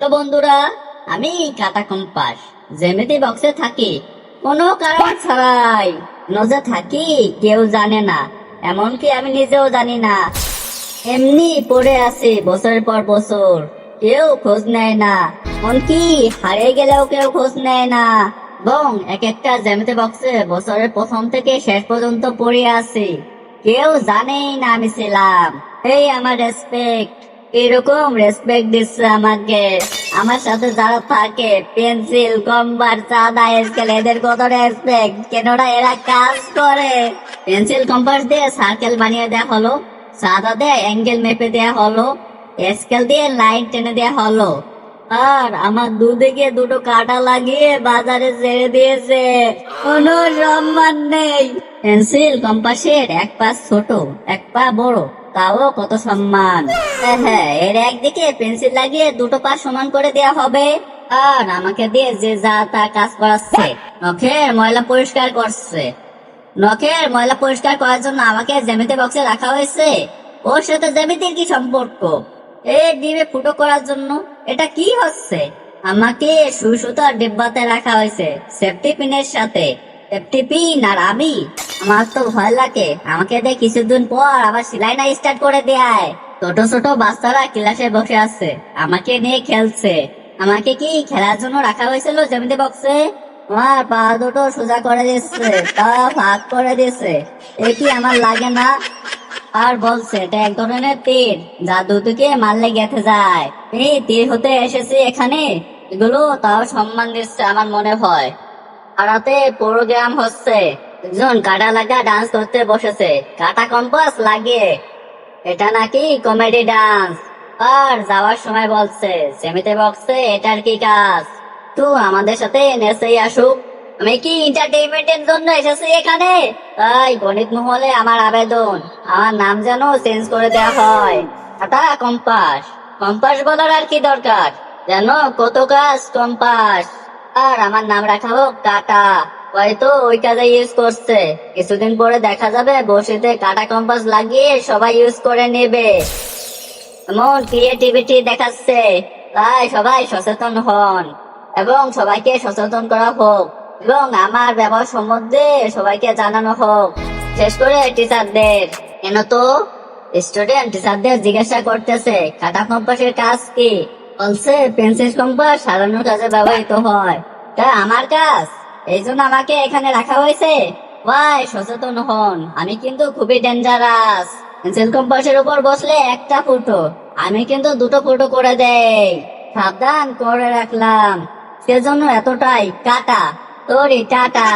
তো বন্ধুরা, আমি কাটা কম্পাস। জ্যামিতি বক্সে থাকি, কোনো কারণ ছাড়াই। নজে থাকি, কেউ জানে না। এমনকি আমি নিজেও জানি না। এমনি পড়ে আছে বছরের পর বছর, কেউ খোঁজ নেয় না। এমনকি হারিয়ে গেলেও কেউ খোঁজ নেয় না। এবং এক একটা জ্যামিতি বক্সে বছরের প্রথম থেকে শেষ পর্যন্ত পড়ে আছে। কেউ জানেই না আমি ছিলাম। এই আমার রেসপেক্ট এরকম রেসপেক্ট দিচ্ছে আমাকে। আমার সাথে যারা থাকে পেন্সিল কম্বার চাঁদা স্কেল এদের কত রেসপেক্ট কেননা এরা কাজ করে। পেন্সিল কম্পাস দিয়ে সার্কেল বানিয়ে দেওয়া হলো, চাঁদা দিয়ে অ্যাঙ্গেল মেপে দেওয়া হলো স্কেল দিয়ে লাইন টেনে দেওয়া হলো। আর আমার দুদিকে দুটো কাটা লাগিয়ে বাজারে ছেড়ে দিয়েছে। কোনো সম্মান নেই। পেন্সিল কম্পাসের এক পা ছোট, এক পা বড়। তাও কত সম্মান? এর একদিকে পেন্সিল লাগিয়ে দুটো পা সমান করে দেওয়া হবে। আর আমাকে দিয়ে যে যা তা কাজ করাচ্ছে নখের ময়লা পরিষ্কার করছে। নখের ময়লা পরিষ্কার করার জন্য আমাকে জ্যামিতি বক্সে রাখা হয়েছে। ওর সাথে জ্যামিতির কি সম্পর্ক? এ ডিবে ফুটো করার জন্য এটা কি হচ্ছে? আমাকে সুই সুতার ডিব্বাতে রাখা হয়েছে সেফটি পিনের সাথে। সেফটি পিন আর আমি। আমার তো ভয় লাগে। আমাকে দিয়ে কিছুদিন পর আবার সেলাই না স্টার্ট করে দেয়। ছোট ছোট বাচ্চারা ক্লাসে বসে আছে। আমাকে নিয়ে খেলছে। আমাকে কি খেলার জন্য রাখা হয়েছিল জ্যামিতি বক্সে? আমার পা দুটো সোজা করে দিচ্ছে পা ভাগ করে দিচ্ছে এ কি আমার লাগে না? আর বলছে, এটা এক ধরনের তীর। যা দুদিকে মারলে গেঁথে যায়। এই তীর হতে এসেছি এখানে। এগুলো তাও সম্মান দিচ্ছে আমার মনে হয়। পাড়াতে প্রোগ্রাম হচ্ছে। একজন কাটা লাগা ডান্স করতে বসেছে। কাটা কম্পাস লাগিয়ে। এটা নাকি কমেডি ডান্স আর যাওয়ার সময় বলছে সেমিতে বক্সে এটার কি কাজ? তো আমাদের সাথে নেচেই আসুক। আমি কি এন্টারটেইনমেন্টের জন্য এসেছি এখানে? তাই গণিত মহলে আমার আবেদন। আমার নাম যেন চেঞ্জ করে দেওয়া হয়। কাটা কম্পাস কম্পাস বলার আর কি দরকার? যেন কত কাজ কম্পাস আর আমার নাম রাখা হোক কাটা হয়তো ওই কাজে ইউজ করছে। কিছুদিন পরে দেখা যাবে, বসিতে কাটা কম্পাস লাগিয়ে সবাই ইউজ করে নেবে। এমন ক্রিয়েটিভিটি দেখাচ্ছে। তাই সবাই সচেতন হন এবং সবাইকে সচেতন করা হোক এবং আমার ব্যবহার সম্বন্ধে সবাইকে জানানো হোক। শেষ করে টিচারদের কেন তো? স্টুডেন্ট টিচারদের জিজ্ঞাসা করতেছে, কাটা কম্পাসের কাজ কি? বলছে পেন্সিল কম্পাস সারানোর কাজে ব্যবহৃত হয়। তা আমার কাজ? এই জন্য আমাকে এখানে রাখা হয়েছে। ভাই সচেতন হন। আমি কিন্তু খুবই ডেঞ্জারাস পেন্সিল কম্পাসের উপর বসলে একটা ফুটো। আমি কিন্তু দুটো ফুটো করে দেই। সাবধান করে রাখলাম। সেজন্য এতটাই। কাটা তোরই টাটা।